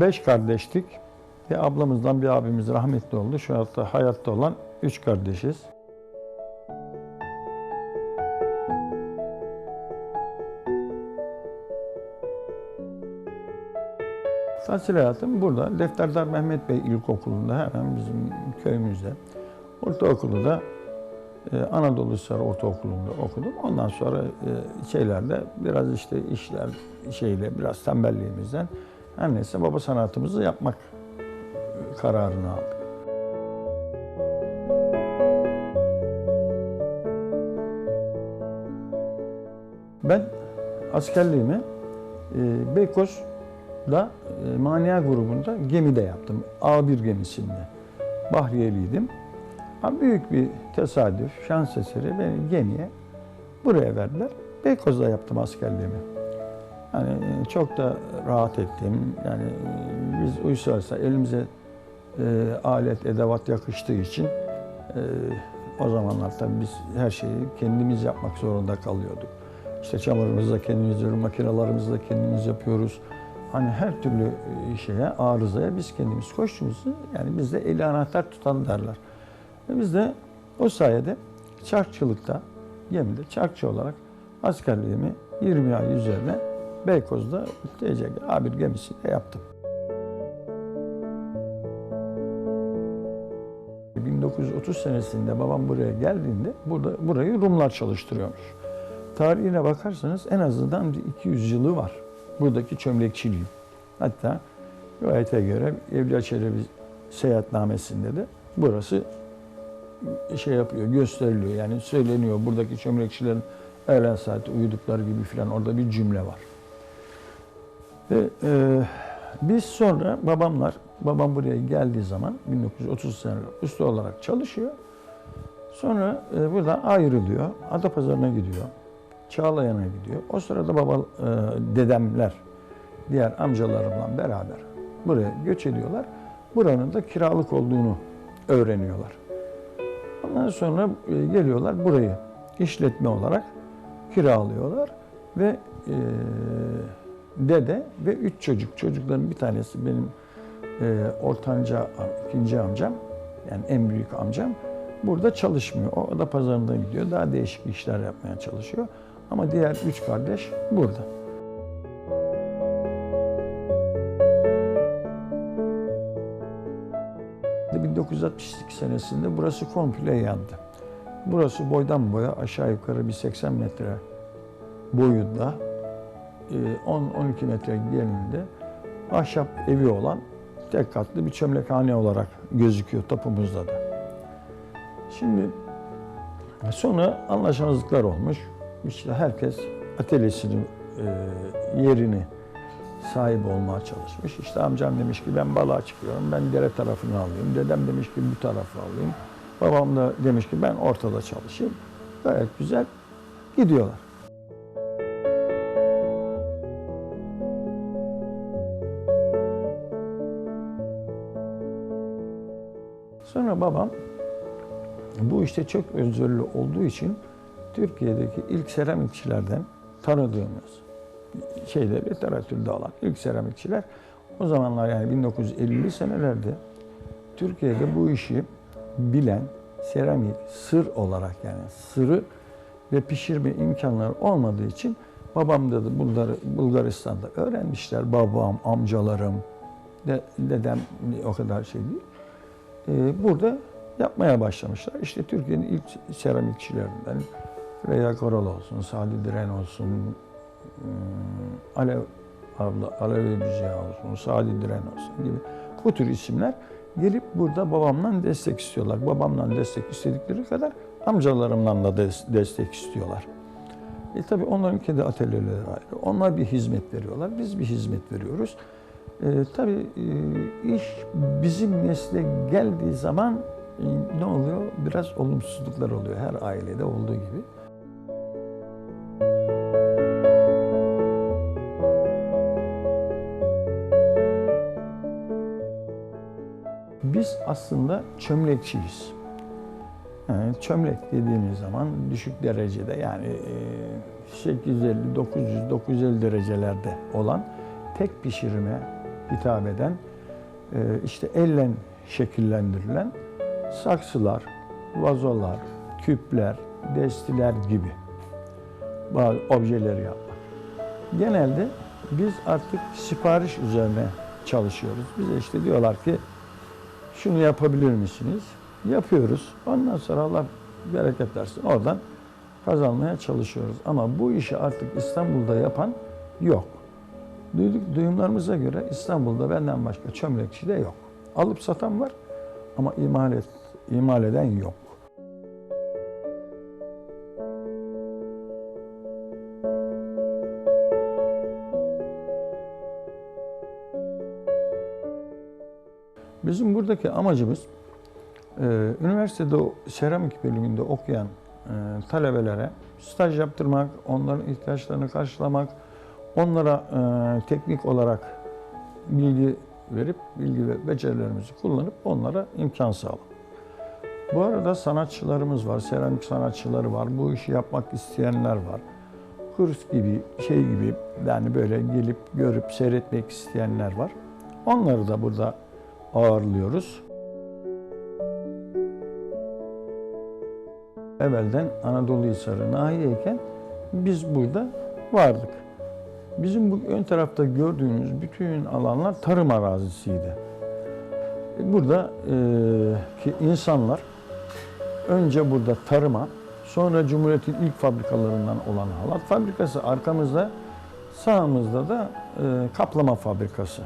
beş kardeştik. Bir ablamızdan bir abimiz rahmetli oldu. Şu anda hayatta olan üç kardeşiz. Tahsil hayatım burada. Defterdar Mehmet Bey İlkokulu'nda hemen bizim köyümüzde. Ortaokulu da e, Anadolu Hisar Ortaokulu'nda okudum. Ondan sonra e, şeylerde biraz işte işler şeyle biraz tembelliğimizden neyse baba sanatımızı yapmak kararını aldık. Ben askerliğimi e, Beykoz'da e, Mania grubunda gemide yaptım. A1 gemisinde. Bahriyeliydim. Ama büyük bir tesadüf, şans eseri beni gemiye buraya verdiler. Beykoz'da yaptım askerliğimi. Yani e, çok da rahat ettim. Yani e, biz uysalsa elimize e, alet, edevat yakıştığı için e, o zamanlar tabii biz her şeyi kendimiz yapmak zorunda kalıyorduk. İşte çamurumuzu da kendimiz yapıyoruz, makinalarımızı da kendimiz yapıyoruz. Hani her türlü e, şeye, arızaya biz kendimiz koştuğumuzu, yani bizde eli anahtar tutan derler. Ve biz de o sayede çarkçılıkta, gemide çarkçı olarak askerliğimi 20 ay üzerine Beykoz'da TCG A1 gemisinde yaptım. 1930 senesinde babam buraya geldiğinde burada burayı Rumlar çalıştırıyormuş. Tarihine bakarsanız en azından bir 200 yılı var buradaki çömlekçiliğin. Hatta rivayete göre Evliya Çelebi seyahatnamesinde de burası şey yapıyor, gösteriliyor. Yani söyleniyor buradaki çömlekçilerin öğlen saati uyudukları gibi falan orada bir cümle var. Ve e, biz sonra babamlar, babam buraya geldiği zaman 1930 seneler usta olarak çalışıyor. Sonra e, buradan ayrılıyor, Adapazarı'na gidiyor, Çağlayan'a gidiyor. O sırada baba, e, dedemler, diğer amcalarımla beraber buraya göç ediyorlar. Buranın da kiralık olduğunu öğreniyorlar. Ondan sonra e, geliyorlar burayı işletme olarak kiralıyorlar ve e, dede ve üç çocuk, çocukların bir tanesi benim e, ortanca, ikinci amcam, yani en büyük amcam burada çalışmıyor. O da pazarında gidiyor, daha değişik işler yapmaya çalışıyor. Ama diğer üç kardeş burada. Ve 1962 senesinde burası komple yandı. Burası boydan boya aşağı yukarı bir 80 metre boyunda, 10-12 metre genelinde ahşap evi olan tek katlı bir çömlekhane olarak gözüküyor tapumuzda da. Şimdi sonra anlaşmazlıklar olmuş. İşte herkes atölyesinin e, yerini sahip olmaya çalışmış. İşte amcam demiş ki ben balığa çıkıyorum, ben dere tarafını alayım. Dedem demiş ki bu tarafı alayım. Babam da demiş ki ben ortada çalışayım. Gayet güzel gidiyorlar. Sonra babam bu işte çok özverili olduğu için Türkiye'deki ilk seramikçilerden tanıdığımız şeyde literatürde olan ilk seramikçiler o zamanlar yani 1950'li senelerde Türkiye'de bu işi bilen seramik sır olarak yani sırı ve pişirme imkanları olmadığı için babam da bunları Bulgaristan'da öğrenmişler. Babam, amcalarım, de, dedem o kadar şey değil. Ee, burada yapmaya başlamışlar. İşte Türkiye'nin ilk seramikçilerinden Reya Koral olsun, Sadi Diren olsun, hmm, Alev abla, Alev Büziya olsun, Sadi Diren olsun gibi bu tür isimler gelip burada babamdan destek istiyorlar. Babamdan destek istedikleri kadar amcalarımdan da des- destek istiyorlar. E tabii onların kendi atölyeleri ayrı. Onlar bir hizmet veriyorlar. Biz bir hizmet veriyoruz. E, tabii e, iş bizim nesle geldiği zaman e, ne oluyor? Biraz olumsuzluklar oluyor her ailede olduğu gibi. Biz aslında çömlekçiyiz. Yani çömlek dediğimiz zaman düşük derecede yani e, 850, 900, 950 derecelerde olan tek pişirme hitap eden, e, işte elle şekillendirilen saksılar, vazolar, küpler, destiler gibi bazı objeleri yapmak. Genelde biz artık sipariş üzerine çalışıyoruz. Bize işte diyorlar ki şunu yapabilir misiniz? Yapıyoruz. Ondan sonra Allah bereket versin. Oradan kazanmaya çalışıyoruz. Ama bu işi artık İstanbul'da yapan yok. Duyduk, duyumlarımıza göre İstanbul'da benden başka çömlekçi de yok. Alıp satan var ama imal, et, imal eden yok. Bizim buradaki amacımız e, üniversitede seramik bölümünde okuyan e, talebelere staj yaptırmak, onların ihtiyaçlarını karşılamak, onlara e, teknik olarak bilgi verip bilgi ve becerilerimizi kullanıp onlara imkan sağlamak. Bu arada sanatçılarımız var, seramik sanatçıları var, bu işi yapmak isteyenler var. Kurs gibi, şey gibi yani böyle gelip görüp seyretmek isteyenler var. Onları da burada ağırlıyoruz. Evvelden Anadolu Hisarı nahiyeyken biz burada vardık. Bizim bu ön tarafta gördüğünüz bütün alanlar tarım arazisiydi. Burada e, ki insanlar önce burada tarıma, sonra Cumhuriyet'in ilk fabrikalarından olan halat fabrikası, arkamızda sağımızda da e, kaplama fabrikası.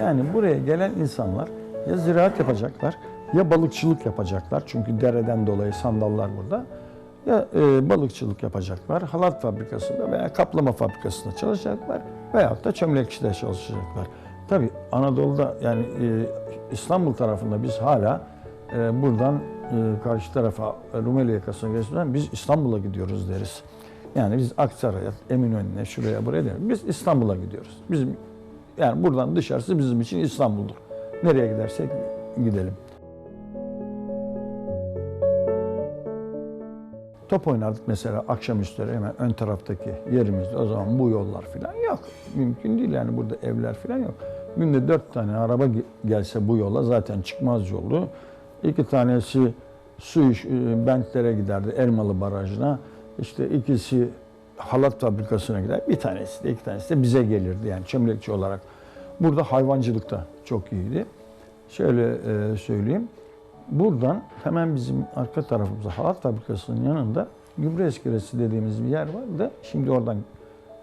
Yani buraya gelen insanlar ya ziraat yapacaklar ya balıkçılık yapacaklar. Çünkü dereden dolayı sandallar burada. Ya e, balıkçılık yapacaklar, halat fabrikasında veya kaplama fabrikasında çalışacaklar veyahut da çömlekçide çalışacaklar. Tabi Anadolu'da yani e, İstanbul tarafında biz hala e, buradan e, karşı tarafa Rumeli yakasına geçmeden biz İstanbul'a gidiyoruz deriz. Yani biz Aksaray'a, Eminönü'ne, şuraya buraya deriz. Biz İstanbul'a gidiyoruz. Bizim yani buradan dışarısı bizim için İstanbul'dur. Nereye gidersek gidelim. Top oynardık mesela akşamüstleri hemen ön taraftaki yerimizde. O zaman bu yollar falan yok. Mümkün değil yani burada evler falan yok. Günde dört tane araba ge- gelse bu yola zaten çıkmaz yolu. İki tanesi su iş, e, bentlere giderdi Elmalı Barajı'na. İşte ikisi halat fabrikasına gider. Bir tanesi de iki tanesi de bize gelirdi yani çömlekçi olarak. Burada hayvancılıkta çok iyiydi. Şöyle e, söyleyeyim. Buradan hemen bizim arka tarafımızda halat fabrikasının yanında gübre iskelesi dediğimiz bir yer var da şimdi oradan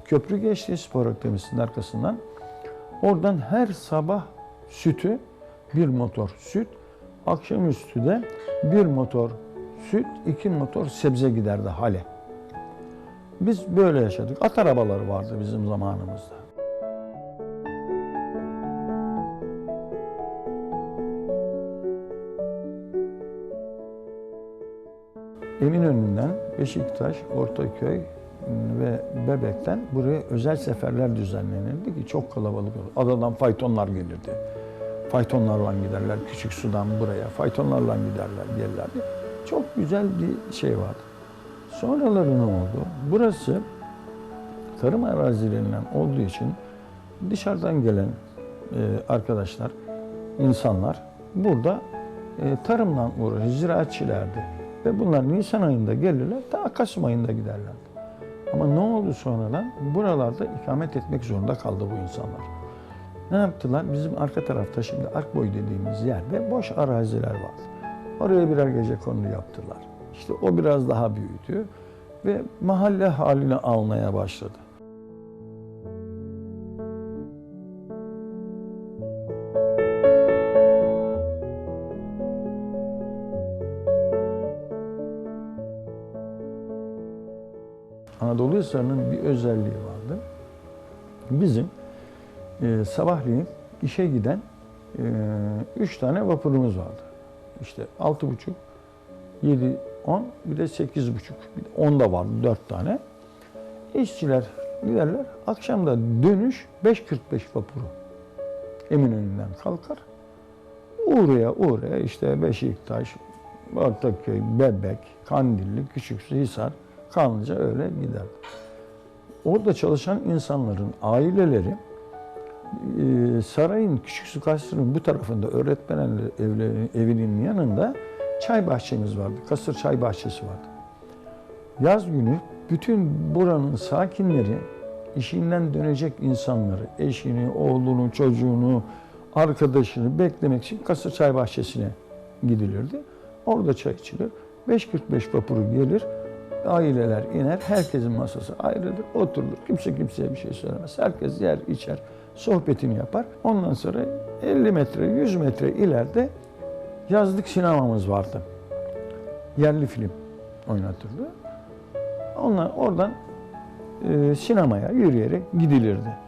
köprü geçti spor akademisi'nin arkasından. Oradan her sabah sütü bir motor süt, akşamüstü de bir motor süt, iki motor sebze giderdi hale. Biz böyle yaşadık. At arabaları vardı bizim zamanımızda. Eminönü'nden Beşiktaş, Ortaköy ve Bebek'ten buraya özel seferler düzenlenirdi ki çok kalabalık olur. Adadan faytonlar gelirdi. Faytonlarla giderler, küçük sudan buraya faytonlarla giderler, gelirlerdi. Çok güzel bir şey vardı. Sonraları ne oldu? Burası tarım arazilerinden olduğu için dışarıdan gelen e, arkadaşlar, insanlar burada e, tarımla uğraşır, ziraatçilerdi. Ve bunlar Nisan ayında gelirler, daha Kasım ayında giderlerdi. Ama ne oldu sonradan? Buralarda ikamet etmek zorunda kaldı bu insanlar. Ne yaptılar? Bizim arka tarafta şimdi Akboy dediğimiz yerde boş araziler vardı. Oraya birer gece konulu yaptılar. İşte o biraz daha büyüdü ve mahalle haline almaya başladı. Hisarı'nın bir özelliği vardı. Bizim e, sabahleyin işe giden e, üç tane vapurumuz vardı. İşte altı buçuk, yedi, on, bir de sekiz buçuk. Bir de on da vardı, dört tane. İşçiler giderler. Akşam da dönüş 5.45 vapuru. Eminönü'nden kalkar. Uğraya uğraya işte Beşiktaş, Ortaköy, Bebek, Kandilli, Küçüksu, Hisar, Kanlıca öyle gider. Orada çalışan insanların aileleri Ee, sarayın küçük su kasrının bu tarafında öğretmen evinin yanında çay bahçemiz vardı. Kasır çay bahçesi vardı. Yaz günü bütün buranın sakinleri işinden dönecek insanları, eşini, oğlunu, çocuğunu, arkadaşını beklemek için Kasır Çay Bahçesi'ne gidilirdi. Orada çay içilir. 5.45 vapuru gelir. Aileler iner. Herkesin masası ayrıdır. Oturulur. Kimse kimseye bir şey söylemez. Herkes yer, içer, sohbetini yapar. Ondan sonra 50 metre, 100 metre ileride yazlık sinemamız vardı. Yerli film oynatırdı. Onlar oradan e, sinemaya yürüyerek gidilirdi.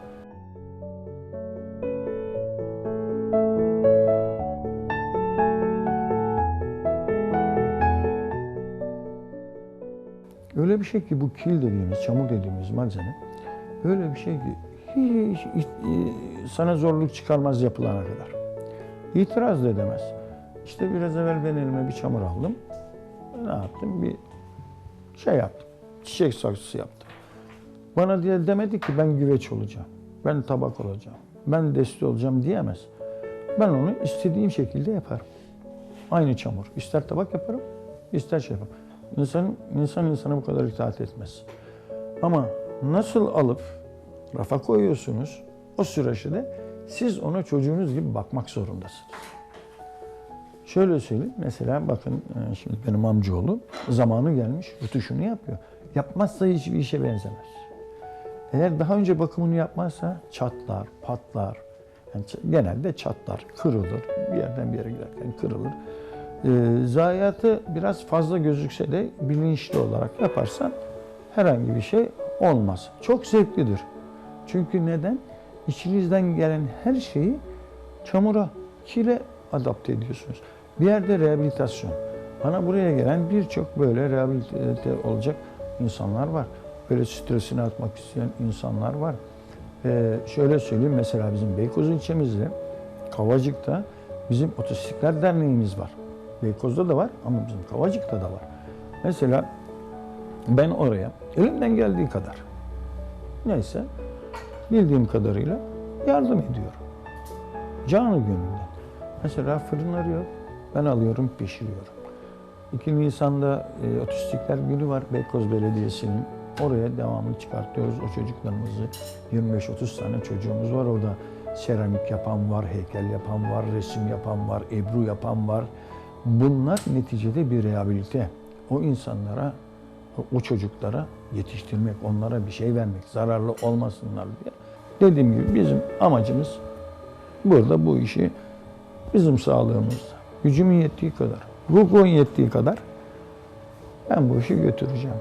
Öyle bir şey ki bu kil dediğimiz, çamur dediğimiz malzeme öyle bir şey ki hiç, hiç, e, sana zorluk çıkarmaz yapılana kadar. İtiraz da edemez. İşte biraz evvel ben elime bir çamur aldım. Ne yaptım? Bir şey yaptım. Çiçek saksısı yaptım. Bana diye demedi ki ben güveç olacağım. Ben tabak olacağım. Ben deste olacağım diyemez. Ben onu istediğim şekilde yaparım. Aynı çamur. İster tabak yaparım, ister şey yaparım. İnsan, insan insana bu kadar itaat etmez. Ama nasıl alıp rafa koyuyorsunuz, o süreçte siz ona çocuğunuz gibi bakmak zorundasınız. Şöyle söyleyeyim, mesela bakın e, şimdi benim amcaoğlu zamanı gelmiş, rutuşunu yapıyor. Yapmazsa hiçbir işe benzemez. Eğer daha önce bakımını yapmazsa çatlar, patlar. Yani genelde çatlar, kırılır. Bir yerden bir yere giderken kırılır. Ee, zayiatı biraz fazla gözükse de bilinçli olarak yaparsan herhangi bir şey olmaz. Çok zevklidir. Çünkü neden? İçinizden gelen her şeyi çamura, kile adapte ediyorsunuz. Bir yerde rehabilitasyon. Bana buraya gelen birçok böyle rehabilite olacak insanlar var. Böyle stresini atmak isteyen insanlar var. Ee, şöyle söyleyeyim mesela bizim Beykoz ilçemizde Kavacık'ta bizim Otistikler Derneğimiz var. Beykoz'da da var ama bizim Kavacık'ta da var. Mesela ben oraya elimden geldiği kadar neyse bildiğim kadarıyla yardım ediyorum. Canı gönülden. Mesela fırınları yok. Ben alıyorum, pişiriyorum. 2 Nisan'da e, Otistikler Günü var Beykoz Belediyesi'nin. Oraya devamlı çıkartıyoruz o çocuklarımızı. 25-30 tane çocuğumuz var orada. Seramik yapan var, heykel yapan var, resim yapan var, ebru yapan var. Bunlar neticede bir rehabilite. O insanlara, o çocuklara yetiştirmek, onlara bir şey vermek, zararlı olmasınlar diye. Dediğim gibi bizim amacımız burada bu işi bizim sağlığımızda, gücümün yettiği kadar, ruhun yettiği kadar ben bu işi götüreceğim.